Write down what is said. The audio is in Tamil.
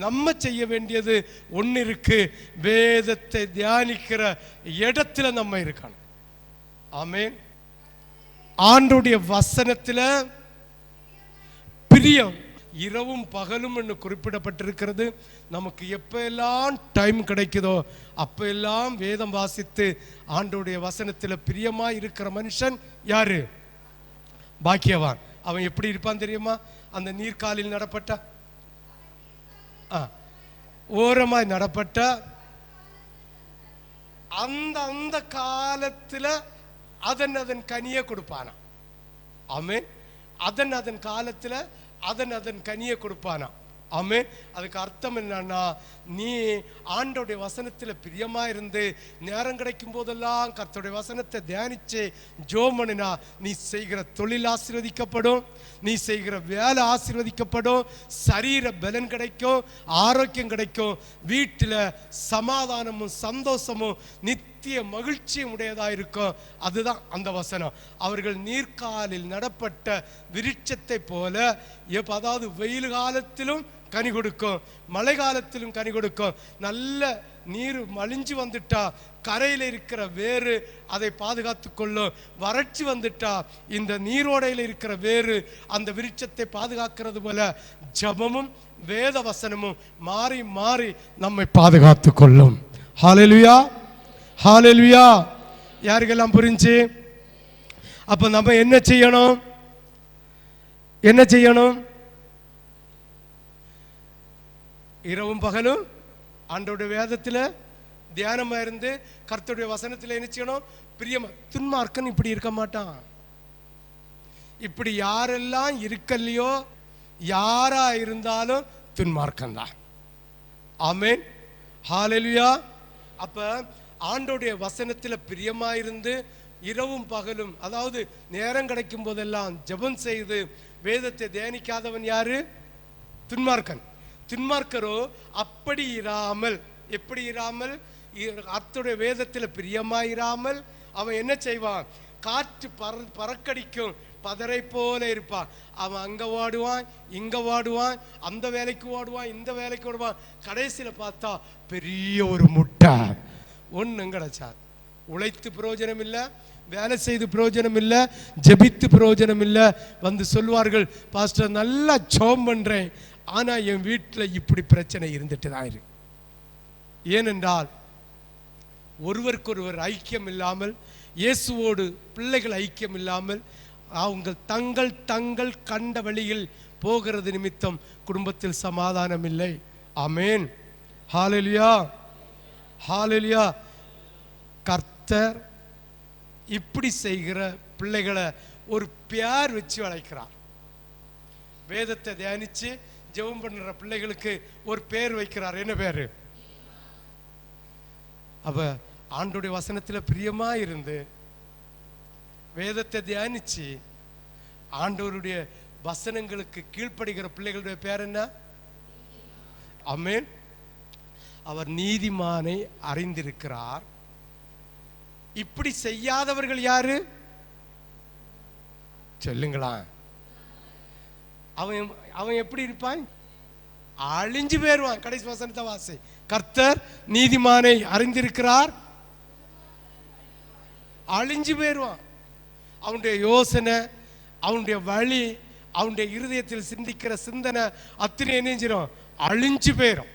நம்ம செய்ய வேண்டியது ஒன்று இருக்கு வேதத்தை தியானிக்கிற இடத்துல நம்ம இருக்கணும். ஆமேன். ஆண்டுடைய வசனத்தில் பிரியம் இரவும் பகலும் என்று குறிப்பிடப்பட்டிருக்கிறது. நமக்கு எப்பெல்லாம் டைம் கிடைக்குதோ அப்ப எல்லாம் வேதம் வாசித்து ஆண்டோடைய வசனத்தில் பிரியமா இருக்கிற மனுஷன் யாரு? பாக்கியவான். அவன் எப்படி இருப்பான் தெரியுமா? அந்த நீர்காலில் நடப்பட்ட ஓரமாய் நடப்பட்ட அந்த அந்த காலத்துல அதன் அதன் கனியை கொடுப்பானா ஆமென். அதன் அதன் காலத்துல அதன் அதன் கனியை கொடுப்பானா ஆமே அதுக்கு அர்த்தம் என்னன்னா நீ ஆண்டோடைய வசனத்தில் பிரியமாக இருந்து நேரம் கிடைக்கும் போதெல்லாம் கர்த்தருடைய வசனத்தை தியானிச்சு ஜோமனினா நீ செய்கிற தொழில் ஆசீர்வதிக்கப்படும் நீ செய்கிற வேலை ஆசீர்வதிக்கப்படும் சரீர பலன் கிடைக்கும் ஆரோக்கியம் கிடைக்கும் வீட்டில் சமாதானமும் சந்தோஷமும் நித்திய மகிழ்ச்சியும் உடையதாக இருக்கும் அதுதான் அந்த வசனம். அவர்கள் நீர்காலில் நடப்பட்ட விருட்சத்தை போல எப்ப அதாவது வெயில் காலத்திலும் கனி கொடுக்கும். மழை காலத்திலும் கனி கொடுக்கும். நல்ல நீர் மலிஞ்சு வந்துட்டா கரையில் இருக்கிற வேறு அதை பாதுகாத்து கொள்ளும். வறட்சி வந்துட்டா இந்த நீரோடையில் இருக்கிற வேறு அந்த விருட்சத்தை பாதுகாக்கிறது போல ஜபமும் வேத வசனமும் மாறி மாறி நம்மை பாதுகாத்து கொள்ளும். ஹalleluya ஹாலெல்வியா யாருக்கெல்லாம் புரிஞ்சு? அப்ப நம்ம என்ன செய்யணும்? என்ன செய்யணும்? இரவும் பகலும் ஆண்டோடைய வேதத்தில் தியானமா இருந்து கர்த்தருடைய வசனத்தில் என்ன செய்யணும்? பிரியமா துன்மார்க்கன் இப்படி இருக்க மாட்டான். இப்படி யாரெல்லாம் இருக்கலையோ யாரா இருந்தாலும் துன்மார்க்கன் தான் ஆமேன். ஹாலெல்வியா அப்ப ஆண்டோடைய வசனத்தில் பிரியமாயிருந்து இரவும் பகலும் அதாவது நேரம் கிடைக்கும் போதெல்லாம் ஜெபம் செய்து வேதத்தை தியானிக்காதவன் யாரு? துன்மார்க்கன். துன்மார்க்கரோ அப்படி இராமல் எப்படி இராமல்? இ- வேதத்தில் பிரியமாயிராமல் அவன் என்ன செய்வான்? காற்று பற பறக்கடிக்கும் பதரை போல இருப்பான். அவன் அங்கே ஓடுவான் இங்கே ஓடுவான் அந்த வேலைக்கு ஓடுவான் இந்த வேலைக்கு ஓடுவான். கடைசியில் பார்த்தா பெரிய ஒரு முட்டை. ஒன்றும் கிடைச்சார் உழைத்து பிரயோஜனம் இல்லை வேலை செய்து பிரயோஜனம் இல்லை ஜெபித்து பிரயோஜனம் இல்லை வந்து சொல்வார்கள் பாஸ்டர் நல்லா ஜோம் பண்ணுறேன் ஆனால் என் வீட்டில் இப்படி பிரச்சனை இருந்துட்டு தான் இருக்கு. ஏனென்றால் ஒருவருக்கொருவர் ஐக்கியம் இல்லாமல் இயேசுவோடு பிள்ளைகள் ஐக்கியம் இல்லாமல் அவங்க தங்கள் தங்கள் கண்ட வழியில் போகிறது நிமித்தம் குடும்பத்தில் சமாதானம் இல்லை அமேன் ஹாலலியா ஹalleluya. கர்த்தர் இப்படி செய்கிற பிள்ளைகளை ஒரு பேர் வச்சு வளைக்கிறார் வேதத்தை தியானிச்சு ஜெபம் பண்ணுற பிள்ளைகளுக்கு ஒரு பேர் வைக்கிறார். என்ன பேரு? அப்ப ஆண்டுடைய வசனத்துல பிரியமா இருந்து வேதத்தை தியானிச்சு ஆண்டவருடைய வசனங்களுக்கு கீழ்ப்படுகிற பிள்ளைகளுடைய பேர் என்ன? அமேன் அவர் நீதிமானை அறிந்திருக்கிறார். இப்படி செய்யாதவர்கள் யாரு? சொல்லுங்களா. அவன் அவன் எப்படி இருப்பான்? அழிஞ்சு போயிருவான் கடைசி வசனத்தை வாசி. கர்த்தர் நீதிமானை அறிந்திருக்கிறார். அழிஞ்சு போயிருவான் அவனுடைய யோசனை அவனுடைய வழி அவனுடைய இருதயத்தில் சிந்திக்கிற சிந்தனை அத்தனை என்ன செஞ்சிடும் அழிஞ்சு போயிடும்